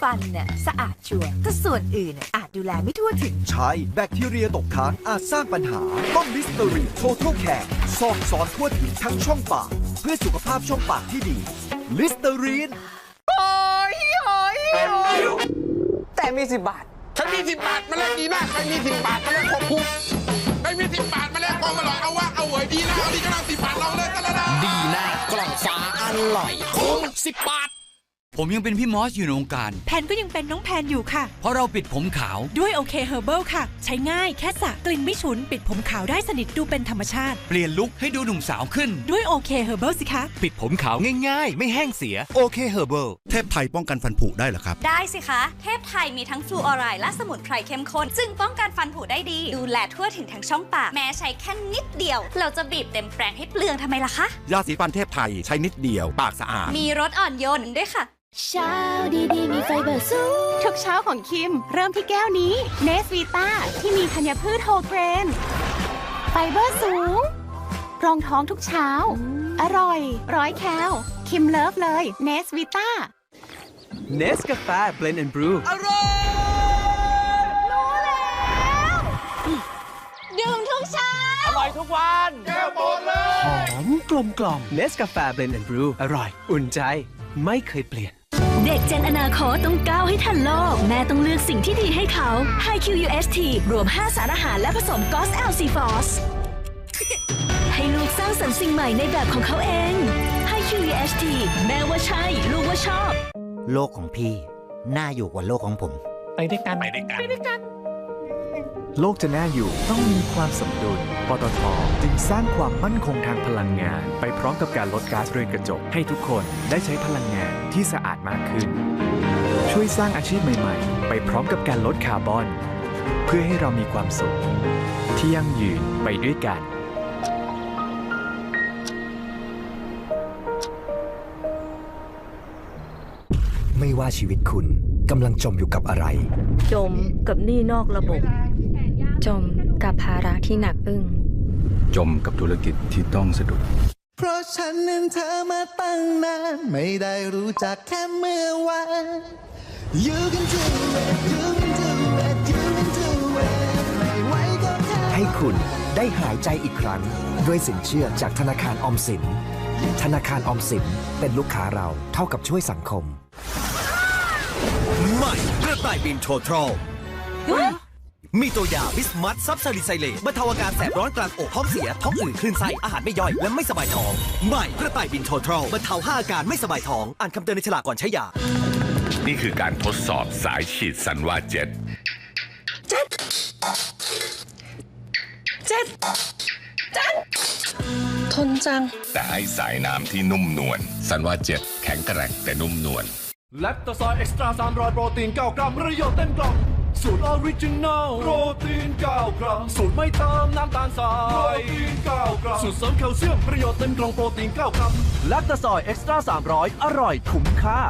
ฟันน่ะสะอาดชัวร์แต่ส่วนอื่นน่ะอาจดูแลไม่ทั่วถึง ใช่แบคทีเรียตกค้างอาจสร้างปัญหา ต้องลิสเตอรีนโทท l แคร์ซอกซอนทั่วถึงทั้งช่องปาก เพื่อสุขภาพช่องปากที่ดีลิสเตอรีน แต่มีสิบบาทใครมีสิบบาทมาแลกดีนะใครมีสิบบาทมาแลกครบคุกใครมีสิบบาทมาแลกกองอร่อยเอาวะเอาเหวยดีนะเอาดีก็เอาสิบบาทเราเลยกันแล้วนะดีน่ากล่องฟ้าอร่อยคุ้มสิบบาท ผมยังเป็นพี่มอสอยู่ในวงการ แพนก็ยังเป็นน้องแพนอยู่ค่ะ เพราะเราปิดผมขาว ด้วยโอเคเฮอร์เบิลค่ะ ใช้ง่ายแค่สระกลิ่นไม่ฉุน ปิดผมขาวได้สนิทดูเป็นธรรมชาติ เปลี่ยนลุคให้ดูหนุ่มสาวขึ้น ด้วยโอเคเฮอร์เบิลสิคะ ปิดผมขาวง่ายๆ ไม่แห้งเสียโอเคเฮอร์เบิลเทพไทยป้องกันฟันผุได้เหรอครับ ได้สิคะ เทพไทยมีทั้งฟลูออไรด์และสมุนไพรเข้มข้นจึงป้องกันฟันผุได้ดี ดูแลทั่วถึงทั้งช่องปากแม้ใช้แค่นิดเดียว เราจะบีบเต็มแปรงให้เปลืองทำไมล่ะคะยาสีฟันเทพไทยใช้นิดเดียว ปากสะอาดมีรสอ่อนโยนด้วยค่ะ เช้าดีๆ มีไฟเบอร์สูงทุกเช้าของคิม เริ่มที่แก้วนี้เนสวีตาที่มีธัญพืชโฮลเกรน ไฟเบอร์สูง รองท้องทุกเช้า อร่อย ร้อยแคลคิมเลิฟเลยเนสวีตาเนสกาแฟเบลนด์แอนด์บรูดื่มทุกเช้า อร่อยทุกวันแก้วหมดเลยหอมกลมกล่อมเนสกาแฟเบลนด์แอนด์บรูอร่อย อุ่นใจไม่เคยเปลี่ยน เด็กเจนอนาคตต้องก้าวให้ทันโลก แม่ต้องเลือกสิ่งที่ดีให้เขา High QUST รวม 5 สารอาหารและผสมกอส LC f o s ให้ลูกสร้างสรรค์สิ่งใหม่ในแบบของเขาเอง High QUST แม่ว่าใช่ ลูกว่าชอบ โลกของพี่ น่าอยู่กว่าโลกของผมไปด้วยกันไปด้วยกัน โลกจะน่าอยู่ต้องมีความสมดุล ปตทจึงสร้างความมั่นคงทางพลังงาน ไปพร้อมกับการลดก๊าซเรือนกระจกให้ทุกคนได้ใช้พลังงาน ที่สะอาดมากขึ้น ช่วยสร้างอาชีพใหม่ๆ ไปพร้อมกับการลดคาร์บอน เพื่อให้เรามีความสุข ที่ยั่งยืนไปด้วยกันไม่ว่าชีวิตคุณกำลังจมอยู่กับอะไร จมกับหนี้นอกระบบ จมกับภาระที่หนักอึ้ง จมกับธุรกิจที่ต้องสะดุด เพราะฉันนั้นเธอมาตั้งนาน ไม่ได้รู้จักแค่เมื่อวาน You can do it you can do it you can do it ไม่ไหวก็แค่ให้คุณได้หายใจอีกครั้ง ด้วยสินเชื่อจากธนาคารออมสิน ธนาคารออมสินเป็นลูกค้าเราเท่ากับช่วยสังคม ใหม่กระต่ายบินโททรล มีตัวยาบิสมัตซับซาลิไซเลตบรรเทาอาการแสบร้อนกลางอกท้องเสีย ท้องอืดคลื่นไส้อาหารไม่ย่อย และไม่สบายท้องใหม่กระต่ายบินโททรลบรรเทาห้าอาการไม่สบายท้อง อ่านคำเตือนในฉลากก่อนใช้ยา นี่คือการทดสอบสายฉีดสันว่าเจ็ดทนจัง แต่ให้สายน้ำที่นุ่มนวลสันว่าเจ็ดแข็งแกร่งแต่นุ่มนวลแลคตาซอยเอ็กซ์ตร้า300โปรตีน9กรัม ประโยชน์เต็มกล่อง สูตรออริจินัลโปรตีน9กรัม สูตรไม่เติมน้ำตาลทรายโปรตีน9กรัม สูตรเสริมแคลเซียมประโยชน์เต็มกล่องโปรตีน9กรัมแลคตาซอยเอ็กซ์ตร้า300 อร่อยคุ้มค่า